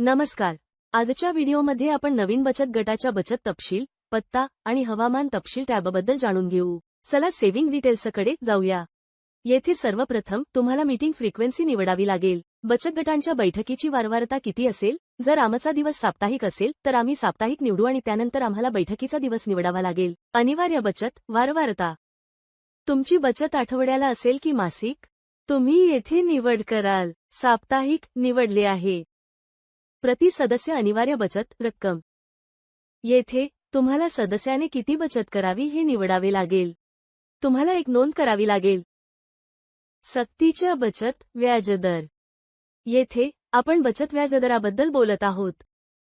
नमस्कार. आजच्या व्हिडिओमध्ये आपण नवीन बचत गटाच्या बचत तपशील पत्ता आणि हवामान तपशील टॅबबद्दल जाणून घेऊ. चला सेव्हिंग डिटेल्सकडे जाऊया. येथे सर्वप्रथम तुम्हाला मीटिंग फ्रिक्वेन्सी निवडावी लागेल. बचत गटांच्या बैठकीची वारंवारता किती असेल? जर आमचा दिवस साप्ताहिक असेल तर आम्ही साप्ताहिक निवडू आणि त्यानंतर आम्हाला बैठकीचा दिवस निवडावा लागेल. अनिवार्य बचत वारंवारता. तुमची बचत आठवड्याला असेल की मासिक? तुम्ही येथे निवड कराल. साप्ताहिक निवडले आहे. प्रति सदस्य अनिवार्य बचत रक्कम. येथे तुम्हाला सदस्याने किती बचत करावी हे निवडावे लागेल. तुम्हाला एक नोंद करावी लागेल. सक्तीच्या बचत व्याजदर. येथे आपण बचत व्याजदराबद्दल बोलत आहोत.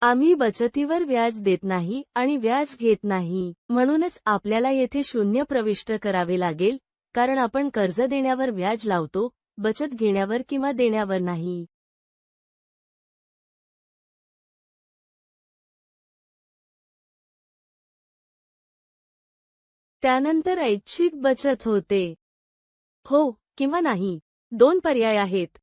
आम्ही बचतीवर व्याज देत नाही आणि व्याज घेत नाही. म्हणूनच आपल्याला येथे शून्य प्रविष्ट करावे लागेल कारण आपण कर्ज देण्यावर व्याज लावतो बचत घेण्यावर किंवा देण्यावर नाही. त्यानंतर ऐच्छिक बचत होते. हो किंवा नाही. दोन पर्याय आहेत.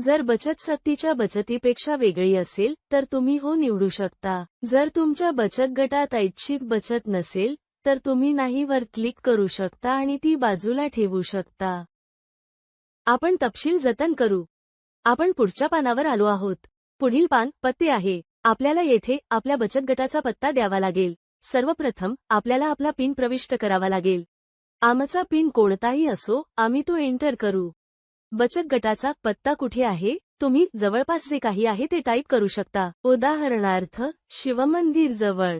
जर बचत सक्तीच्या बचतीपेक्षा वेगळी असेल तर तुम्ही हो निवडू शकता. जर तुमच्या बचत गटात ऐच्छिक बचत नसेल तर तुम्ही नाही वर क्लिक करू शकता आणि ती बाजूला ठेवू शकता. आपण तपशील जतन करू. आपण पुढच्या पानावर आलो आहोत. पुढील पान पत्ते आहे. आपल्याला येथे आपल्या बचत गटाचा पत्ता द्यावा लागेल. सर्वप्रथम आपल्याला आपला पिन प्रविष्ट करावा लागेल. आमचा पिन कोणताही असो आम्ही तो एंटर करू. बचत गटाचा पत्ता कुठे आहे? तुम्ही जवळपास जे काही आहे ते टाईप करू शकता. उदाहरणार्थ शिवमंदिर जवळ.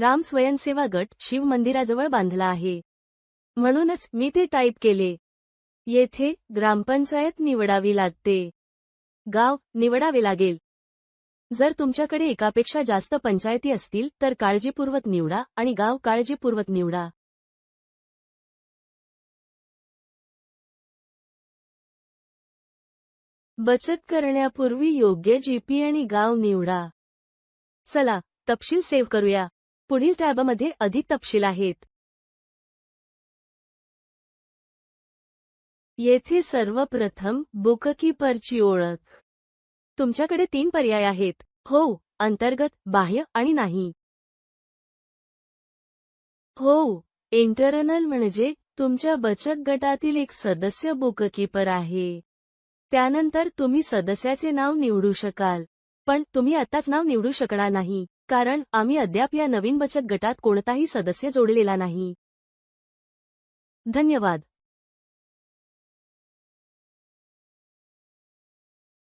राम स्वयंसेवा गट शिव मंदिराजवळ बांधला आहे. म्हणूनच मी ते टाईप केले. येथे ग्रामपंचायत निवडावी लागते. गाव निवडावे लागेल. जर तुमच्याकडे एकापेक्षा जास्त पंचायती असतील तर काळजीपूर्वक निवडा आणि गाव काळजीपूर्वक निवडा. बचत करण्यापूर्वी योग्य जीपी आणि गाव निवडा. चला तपशील सेव्ह करूया. पुढील टॅबमध्ये अधिक तपशील आहेत. येथे सर्वप्रथम बुककीपरची ओळख. तुमच्याकडे तीन पर्याय आहेत. हो अंतर्गत बाह्य आणि नाही. हो इंटरनल म्हणजे तुमच्या बचत गटातील एक सदस्य बुककीपर आहे. त्यानंतर तुम्ही सदस्याचे नाव निवडू शकाल. पण तुम्ही आताच नाव निवडू शकणार नाही कारण आम्ही अद्याप या नवीन बचत गटात कोणताही सदस्य जोडलेला नाही. धन्यवाद.